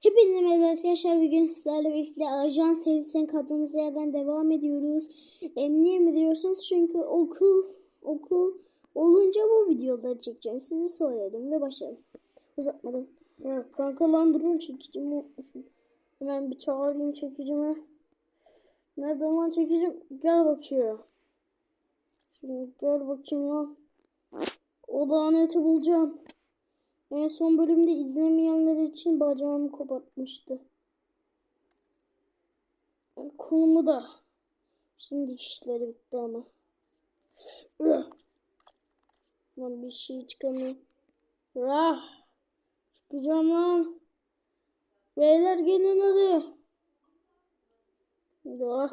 Hepinize merhaba arkadaşlar. Bugün sizlerle birlikte ajan serisine kaldığımız yerden devam ediyoruz. E, niye mi diyorsunuz? Çünkü okul okul olunca bu videoları çekeceğim. Size söyledim ve başladım. Uzatmadım. Ya kanka lan durun çekicimi unutmuşum. Hemen bir çağırayım çekicimi. Nerede lan çekicim? Gel bakıyor. Şimdi gel bakayım lan. O laneti bulacağım. En son bölümde izlemeyenler için bacağımı kopartmıştı. Kolumu da. Şimdi işleri bitti ama. Lan bir şey çıkamıyor. Ah! Çıkacağım lan. Beyler gelin hadi. Ya.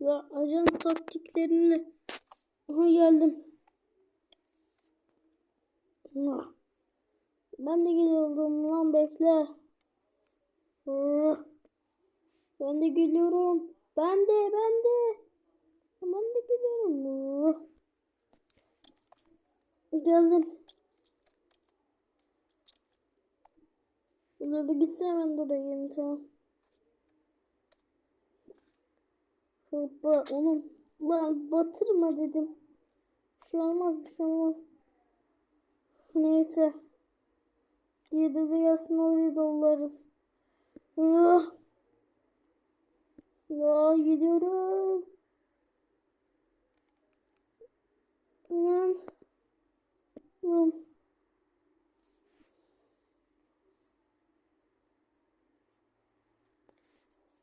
Ya ajan taktikleriyle. Aha geldim. Ben de geliyorum lan bekle. Ben de geliyorum. Ben de ben de. Ben de geliyorum. Geldim. Burada gitsene ben de oraya gelin tamam. Hoppa oğlum. Lan batırma dedim. Bir şey olmaz bir şey olmaz. Neyse. Diye de gelsin oraya dolarız. Ah. Ya gidiyorum. Lan. Lan.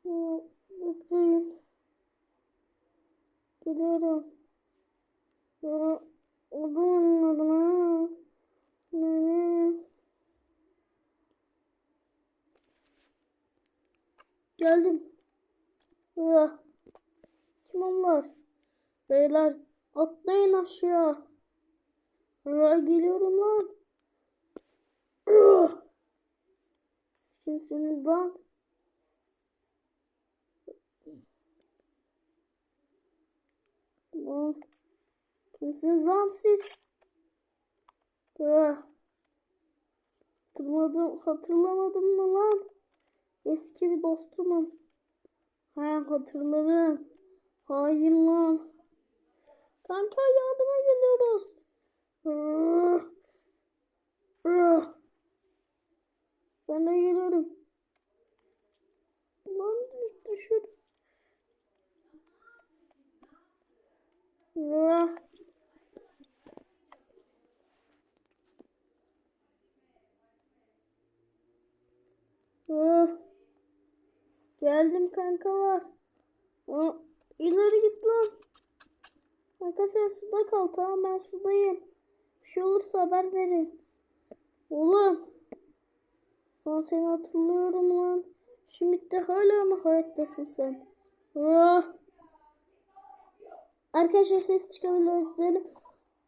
Ya, Bekleyin. Gidiyorum. Ya, odun ha. Ne? Geldim. Ya. Kim onlar? Beyler atlayın aşağı. Ya geliyorum lan. Kimsiniz lan? Lan. Kimsiniz lan siz? Ya. Hatırladım, hatırlamadım mı lan? Eski bir dostumum. Ha hatırladım. Hayır lan. Kanka yardıma geliyoruz. Ben de geliyorum. Lan düşür. Ah. Ah. Geldim kankalar. Aa, ileri git lan. Sen suda kal tamam ben sudayım. Bir şey olursa haber verin. Oğlum. Ben seni hatırlıyorum lan. Şimdi'de hala mı hayattasın sen? Aa. Arkadaşlar ses çıkabilir özlerim.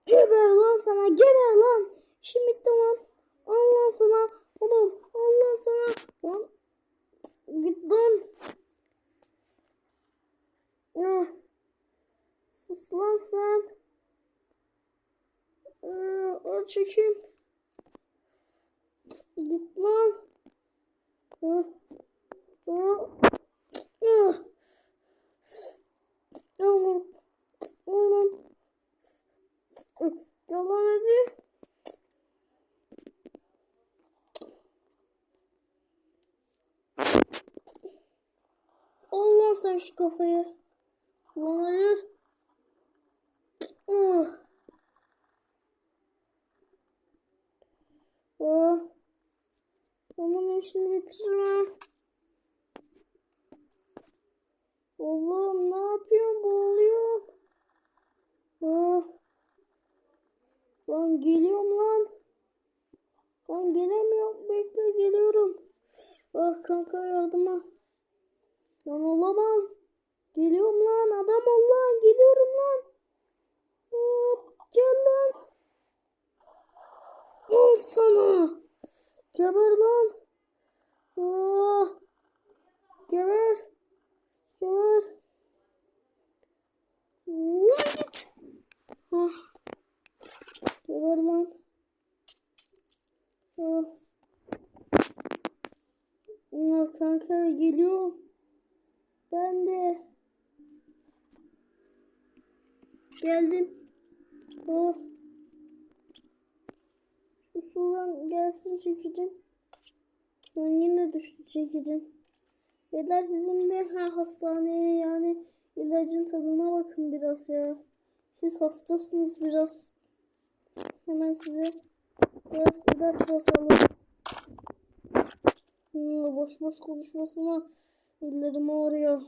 Geber lan sana geber lan. Şimdi'de lan. Allah sana. Oğlum Allah sana. Lan Git lan. Ah. Sus lan sen. Ee, al çekeyim. Git lan. Ah. Ah. Ah. Oğlum. Oğlum. Yalan hadi. Allah sen şu kafayı. Lan hayır. Ah. Ah. Aman işini bitirme. Oğlum ne yapıyorsun boğuluyor. Ah. Lan geliyorum lan. Lan gelemiyorum. Bekle geliyorum. Ah kanka yardıma. Lan olamaz. Geliyorum lan adam ol lan. Geliyorum lan. Hop, gel lan. Al sana. Geber lan. Ah. Geber. Geber. Lan git. Ah. Geber lan. Ah. Ya kanka geliyor. Ben de. Geldim. Oh. Şu sudan gelsin çekicim. Ben yine düştü çekicim. Beyler sizin bir ha, hastaneye yani ilacın tadına bakın biraz ya. Siz hastasınız biraz. Hemen size biraz ilaç basalım. Boş boş konuşmasına ellerim ağrıyor.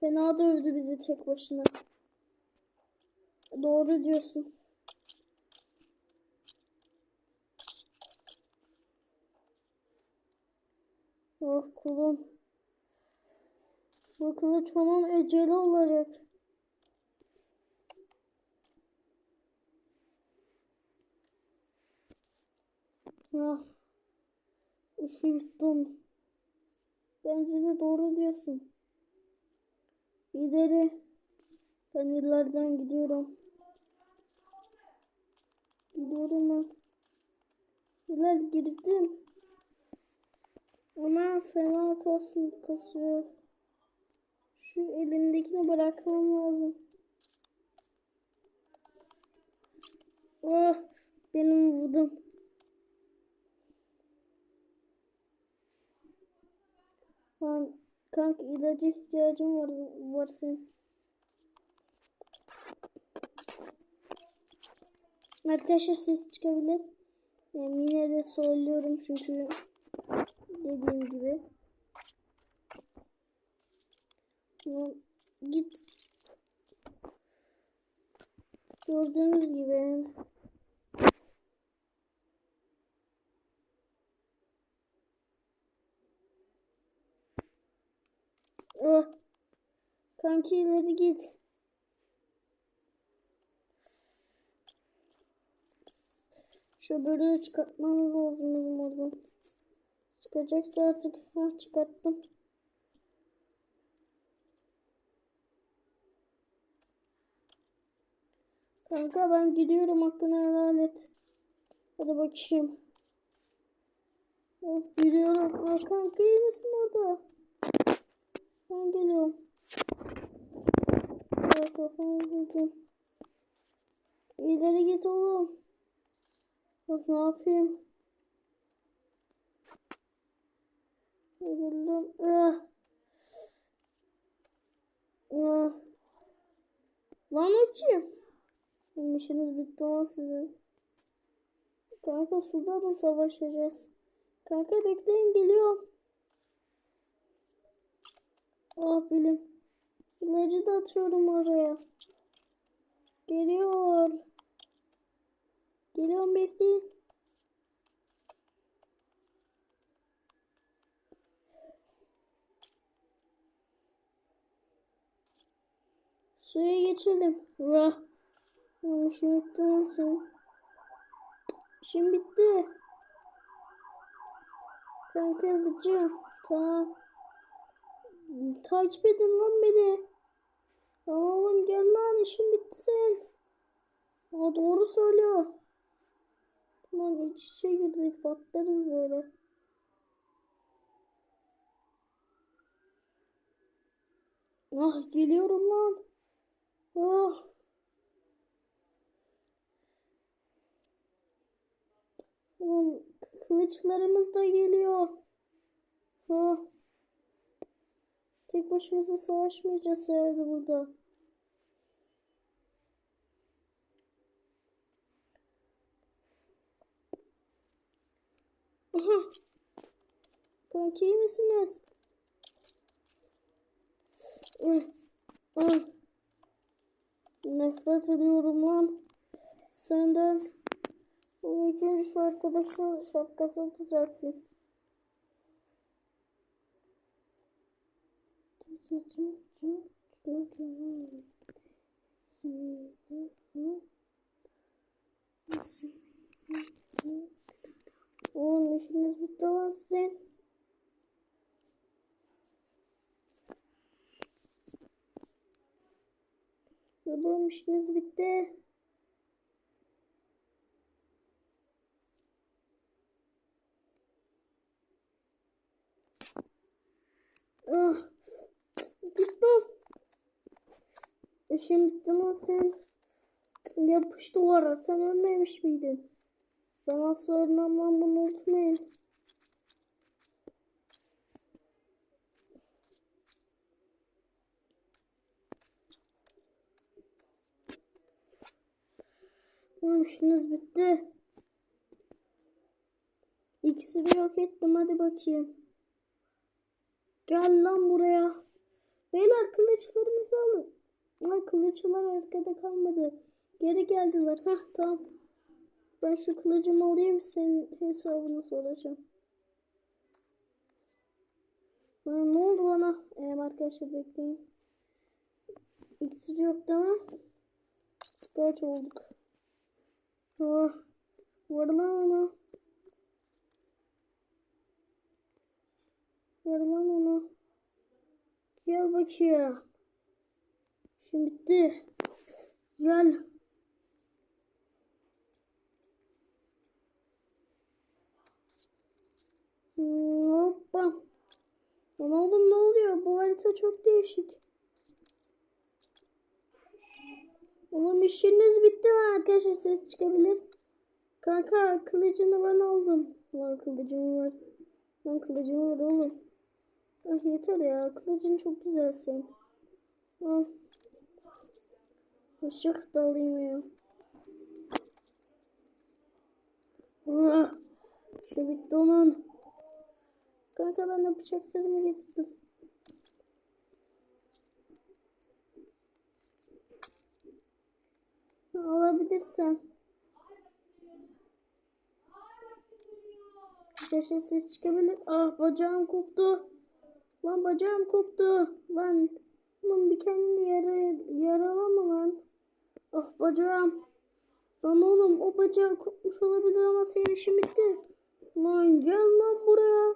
Fena dövdü bizi tek başına. Doğru diyorsun. Oh kulum. Bu kılıç onun eceli olacak. Ya. Üşüttüm. Bence de doğru diyorsun. İleri. Ben ileriden gidiyorum. Gidiyorum ben. İler girdim. Ona fena kas, kasıyor. Şu elimdekini bırakmam lazım. Oh, benim vurdum. Lan kanka ilaca ihtiyacım var, var senin. Arkadaşlar ses çıkabilir. Yani yine de söylüyorum çünkü dediğim gibi. Lan git. Gördüğünüz gibi yani. Oh. Kanki ileri git. Şu bölüğü çıkartmamız lazım bizim oradan. Çıkacaksa artık ha çıkarttım. Kanka ben gidiyorum hakkını helal et. Hadi bakayım. Aa, kanka iyi misin orada? Ben geliyorum. Evet efendim. İleri git oğlum. Bak ne yapayım? Geldim. Ah. Ah. Lan? Benim işiniz bitti lan sizin. Kanka suda mı savaşacağız? Kanka bekleyin geliyorum. Ah bilim. İlacı da atıyorum oraya. Geliyor. Geliyorum bekleyin. Suya geçelim. Rah. Yanlış unuttum nasıl? İşim bitti. Kanka alacağım. Tamam. Takip edin lan beni. Lan oğlum gel lan işim bitti senin. Aa, doğru söylüyor. Lan iç içe girdik patlarız böyle. Ah geliyorum lan. Ah. Oğlum kılıçlarımız da geliyor. Ah. Tek başımıza savaşmayacağız herhalde burada. Aha. Kanki iyi misiniz? Nefret ediyorum lan. Senden. Bu ilk tüm tüm tüm tüm tüm Oğlum işiniz bitti sizin. Oğlum işiniz bitti. Ugh. Bitti lan sen. Yapış duvara. Sen ölmemiş miydin? Ben asla ölmem lan bunu unutmayın. Tamam işiniz bitti. İkisini yok ettim hadi bakayım. Gel lan buraya. Beyler kılıçlarınızı Ay kılıçlar arkada kalmadı. Geri geldiler. Heh tamam. Ben şu kılıcımı alayım senin hesabını soracağım. Ha, ne oldu bana? Ee, arkadaşlar bekleyin. İkisi yok değil mi? Kaç olduk? Ah, var lan ona. Ver lan onu. Gel bakayım. Şimdi bitti. Gel. Hoppa. Lan oğlum ne oluyor? Bu harita çok değişik. Oğlum işiniz bitti lan arkadaşlar ses çıkabilir. Kanka kılıcını ben aldım. Lan kılıcım var. Lan kılıcım var oğlum. Ah yeter ya. Kılıcın çok güzel senin. Al. Işık da alayım ya. Ah, Şu bitti onun. Kanka ben de bıçaklarımı getirdim. Alabilirsem. Arkadaşlar ses çıkabilir. Ah bacağım koptu. Lan bacağım koptu. Lan. Lan bir kendini yara, yaralama lan. Ah bacağım. Lan oğlum o bacağı kopmuş olabilir ama senin işin bitti. Lan gel lan buraya.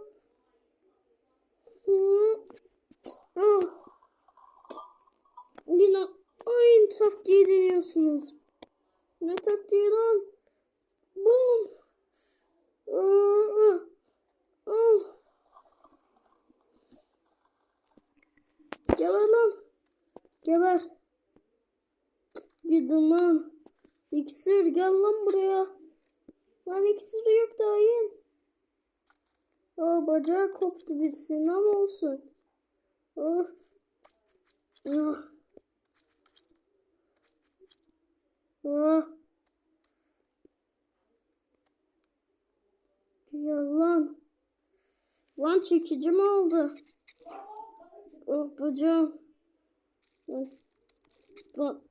Hı. Ah. Yine aynı taktiği deniyorsunuz. Ne taktiği lan? Bum. Ah, ah, ah. Geber lan. Geber. Gidin lan. İksir gel lan buraya. Lan iksiri yok daha yiyin. Aa bacağı koptu birisinin ama olsun. Of. Ah. Ah. Ya lan. Lan çekici mi oldu? Oh bacağım. Lan.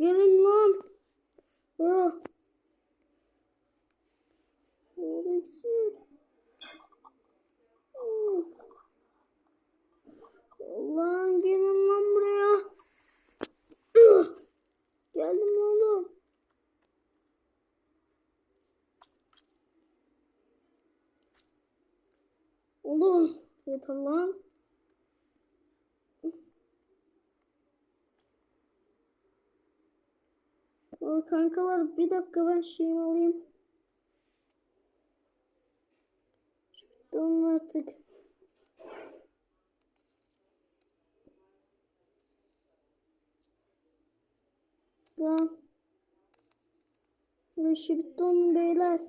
Gelin lan. Ah. Ah. Lan gelin lan buraya. Geldim oğlum. Oğlum yeter lan. Aa, kankalar bir dakika ben şeyimi alayım. Tamam artık. Lan. Bitti onun beyler.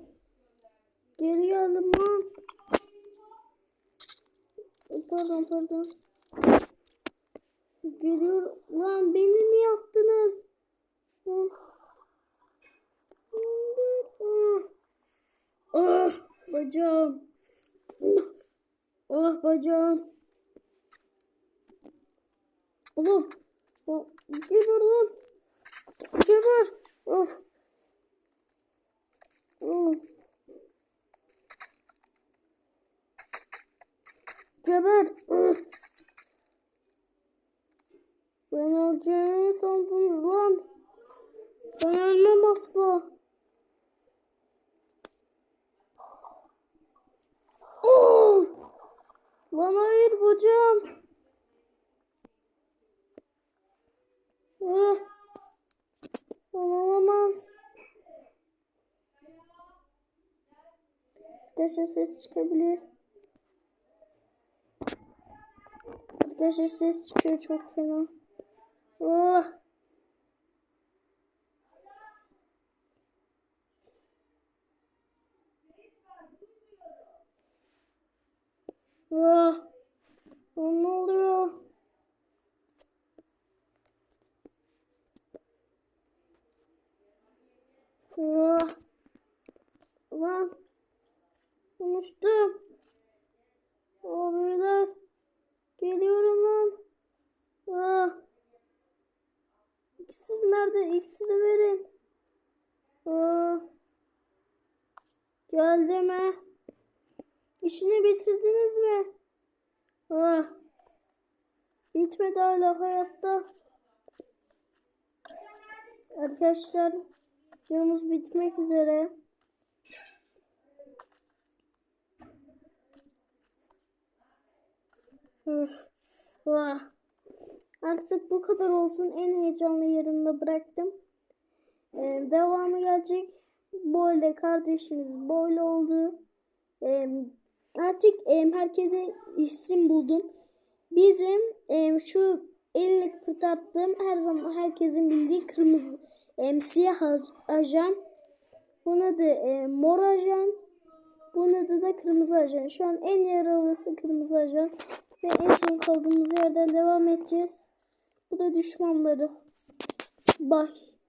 Geri geldim lan. Pardon pardon. Geliyor. Lan beni niye yaptınız? Ah. Ah, bacağım. Ah bacağım. Oğlum. Oh, geber lan. Geber. Of. Oh. Geber. Ben öleceğimi sandınız lan. Ben ölmem asla. Oh! Lan hayır. hocam. Ah. Olamaz. Arkadaşlar ses çıkabilir. Arkadaşlar ses çıkıyor çok fena. Oh. Oh, ne oluyor? Ah. Lan. Konuştum. Aa beyler. Geliyorum lan. Aa. İksir nerede? İksiri verin. Aa. Geldim he. İşini bitirdiniz mi? Aa. Bitmedi hala hayatta. Arkadaşlar videomuz bitmek üzere. Üf, vah. Artık bu kadar olsun. En heyecanlı yerinde bıraktım. Ee, devamı gelecek. Böyle kardeşimiz böyle oldu. Ee, artık e, herkese isim buldum. Bizim e, şu elini kıpırdattığım her zaman herkesin bildiği kırmızı e, siyah aj- ajan. Bunun adı e, mor ajan. Bunun adı da kırmızı ajan. Şu an en yaralısı kırmızı ajan. Ve en son kaldığımız yerden devam edeceğiz. Bu da düşmanları. Bye.